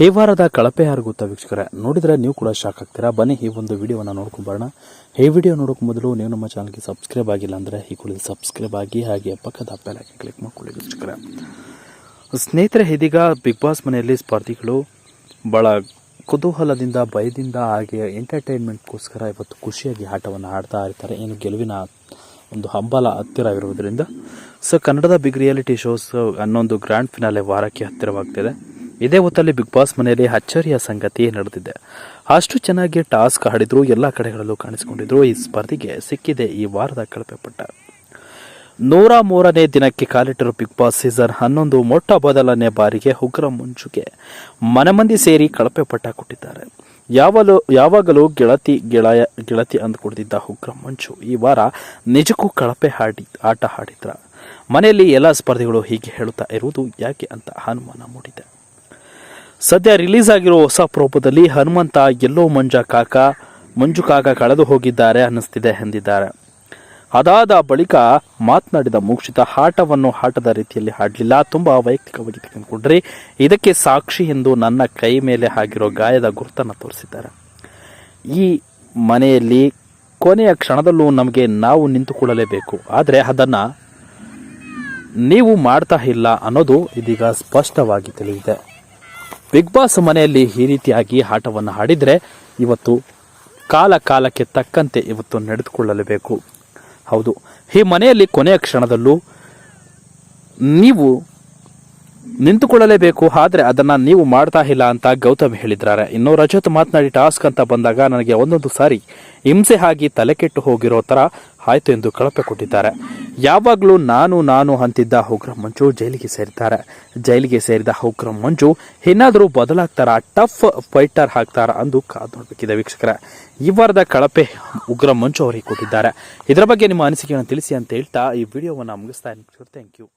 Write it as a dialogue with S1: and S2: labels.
S1: ಈ ವಾರದ ಕಳಪೆ ಯಾರು ಗೊತ್ತಾ ವೀಕ್ಷಕರೇ, ನೋಡಿದ್ರೆ ನೀವು ಕೂಡ ಶಾಕ್ ಆಗ್ತೀರಾ? ಬನ್ನಿ, ಈ ಒಂದು ವಿಡಿಯೋವನ್ನು ನೋಡ್ಕೊಂಬರೋಣ ಈ ವಿಡಿಯೋ ನೋಡೋಕೆ ಮೊದಲು ನೀವು ನಮ್ಮ ಚಾನಲ್ಗೆ ಸಬ್ಸ್ಕ್ರೈಬ್ ಆಗಿಲ್ಲ ಅಂದರೆ ಈ ಕೂಡ ಸಬ್ಸ್ಕ್ರೈಬ್ ಆಗಿ ಹಾಗೆ ಪಕ್ಕದ ಬೆಲ್ ಐಕನ್ ಕ್ಲಿಕ್ ಮಾಡ್ಕೊಳ್ಳಿ ವೀಕ್ಷಕರೇ. ಸ್ನೇಹಿತರೆ, ಇದೀಗ ಬಿಗ್ ಬಾಸ್ ಮನೆಯಲ್ಲಿ ಸ್ಪರ್ಧಿಗಳು ಭಾಳ ಕುತೂಹಲದಿಂದ, ಭಯದಿಂದ ಹಾಗೆ ಎಂಟರ್ಟೈನ್ಮೆಂಟ್ಗೋಸ್ಕರ ಇವತ್ತು ಖುಷಿಯಾಗಿ ಆಟವನ್ನು ಆಡ್ತಾ ಇರ್ತಾರೆ. ಏನು ಗೆಲುವಿನ ಒಂದು ಹಂಬಲ ಹತ್ತಿರವಿರುವುದರಿಂದ ಸೊ ಕನ್ನಡದ ಬಿಗ್ ರಿಯಾಲಿಟಿ ಶೋಸ್ ಹನ್ನೊಂದು ಗ್ರ್ಯಾಂಡ್ ಫಿನಾಲೆ ವಾರಕ್ಕೆ ಹತ್ತಿರವಾಗ್ತಿದೆ. ಇದೇ ಹೊತ್ತಲ್ಲಿ ಬಿಗ್ ಬಾಸ್ ಮನೆಯಲ್ಲಿ ಅಚ್ಚರಿಯ ಸಂಗತಿ ನಡೆದಿದೆ. ಅಷ್ಟು ಚೆನ್ನಾಗಿ ಟಾಸ್ಕ್ ಆಡಿದ್ರು, ಎಲ್ಲ ಕಡೆಗಳಲ್ಲೂ ಕಾಣಿಸಿಕೊಂಡಿದ್ರು. ಈ ಸ್ಪರ್ಧೆಗೆ ಸಿಕ್ಕಿದೆ ಈ ವಾರದ ಕಳಪೆ ಪಟ್ಟ. ನೂರ ಮೂರನೇ ದಿನಕ್ಕೆ ಕಾಲಿಟ್ಟರು ಬಿಗ್ ಬಾಸ್ ಸೀಸನ್ ಹನ್ನೊಂದು ಮೊಟ್ಟ ಮೊದಲನೇ ಬಾರಿಗೆ ಉಗ್ರ ಮುಂಚುಗೆ ಮನಮಂದಿ ಸೇರಿ ಕಳಪೆ ಪಟ್ಟ ಕೊಟ್ಟಿದ್ದಾರೆ. ಯಾವಲು, ಯಾವಾಗಲೂ ಗೆಳತಿ, ಗೆಳಯ, ಗೆಳತಿ ಅಂದುಕೊಂಡಿದ್ದ ಉಗ್ರ ಮಂಚು ಈ ವಾರ ನಿಜಕ್ಕೂ ಕಳಪೆ ಹಾಡಿ, ಆಟ ಆಡಿದ್ರ ಮನೆಯಲ್ಲಿ ಎಲ್ಲ ಸ್ಪರ್ಧಿಗಳು ಹೀಗೆ ಹೇಳುತ್ತಾ ಇರುವುದು ಯಾಕೆ ಅಂತ ಅನುಮಾನ ಮೂಡಿದೆ. ಸದ್ಯ ರಿಲೀಸ್ ಆಗಿರೋ ಹೊಸ ಪ್ರೂಪದಲ್ಲಿ ಹನುಮಂತ, ಎಲ್ಲೋ ಮಂಜ ಕಾಕ, ಮಂಜು ಕಾಕ ಕಳೆದು ಹೋಗಿದ್ದಾರೆ ಅನ್ನಿಸ್ತಿದೆ ಎಂದಿದ್ದಾರೆ. ಅದಾದ ಬಳಿಕ ಮಾತನಾಡಿದ ಮೋಕ್ಷಿತ ಆಟವನ್ನು ಆಟದ ರೀತಿಯಲ್ಲಿ ಹಾಡಲಿಲ್ಲ. ತುಂಬ ವೈಯಕ್ತಿಕವಾಗಿ ತೆಗೆದುಕೊಂಡ್ರಿ. ಇದಕ್ಕೆ ಸಾಕ್ಷಿ ಎಂದು ನನ್ನ ಕೈ ಮೇಲೆ ಆಗಿರೋ ಗಾಯದ ಗುರುತನ್ನು ತೋರಿಸಿದ್ದಾರೆ. ಈ ಮನೆಯಲ್ಲಿ ಕೊನೆಯ ಕ್ಷಣದಲ್ಲೂ ನಮಗೆ ನಾವು ನಿಂತುಕೊಳ್ಳಲೇಬೇಕು. ಆದರೆ ಅದನ್ನು ನೀವು ಮಾಡ್ತಾ ಇಲ್ಲ ಅನ್ನೋದು ಇದೀಗ ಸ್ಪಷ್ಟವಾಗಿ ತಿಳಿದಿದೆ. ಬಿಗ್ ಬಾಸ್ ಮನೆಯಲ್ಲಿ ಈ ರೀತಿಯಾಗಿ ಆಟವನ್ನು ಆಡಿದರೆ ಇವತ್ತು ಕಾಲ ಕಾಲಕ್ಕೆ ತಕ್ಕಂತೆ ಇವತ್ತು ನಡೆದುಕೊಳ್ಳಲೇಬೇಕು. ಹೌದು. ಈ ಮನೆಯಲ್ಲಿ ಕೊನೆಯ ಕ್ಷಣದಲ್ಲೂ ನೀವು ನಿಂತುಕೊಳ್ಳಲೇಬೇಕು, ಆದರೆ ಅದನ್ನು ನೀವು ಮಾಡ್ತಾ ಇಲ್ಲ ಅಂತ ಗೌತಮ್ ಹೇಳಿದ್ದಾರೆ. ಇನ್ನು ರಜತ್ ಮಾತನಾಡಿ, ಟಾಸ್ಕ್ ಅಂತ ಬಂದಾಗ ನನಗೆ ಒಂದೊಂದು ಸಾರಿ ಹಿಂಸೆ ಆಗಿ ತಲೆ ಕೆಟ್ಟು ಹೋಗಿರೋ ಥರ ಆಯಿತು ಎಂದು ಕಳಪೆ ಕೊಟ್ಟಿದ್ದಾರೆ. ಯಾವಾಗಲೂ ನಾನು ನಾನು ಅಂತಿದ್ದ ಉಗ್ರ ಮಂಜು ಜೈಲಿಗೆ ಸೇರಿದ್ದಾರೆ. ಜೈಲಿಗೆ ಸೇರಿದ ಉಗ್ರ ಮಂಜು ಏನಾದರೂ ಬದಲಾಗ್ತಾರ, ಟಫ್ ಫೈಟರ್ ಆಗ್ತಾರ ಅಂದು ಕಾದು ನೋಡಬೇಕಿದೆ ವೀಕ್ಷಕರ. ಈ ವಾರದ ಕಳಪೆ ಉಗ್ರ ಮಂಜು ಅವರಿಗೆ ಕೊಟ್ಟಿದ್ದಾರೆ. ಇದರ ಬಗ್ಗೆ ನಿಮ್ಮ ಅನಿಸಿಕೆಯನ್ನು ತಿಳಿಸಿ ಅಂತ ಹೇಳ್ತಾ ಈ ವಿಡಿಯೋವನ್ನು ಮುಗಿಸ್ತಾ ಥ್ಯಾಂಕ್ ಯು.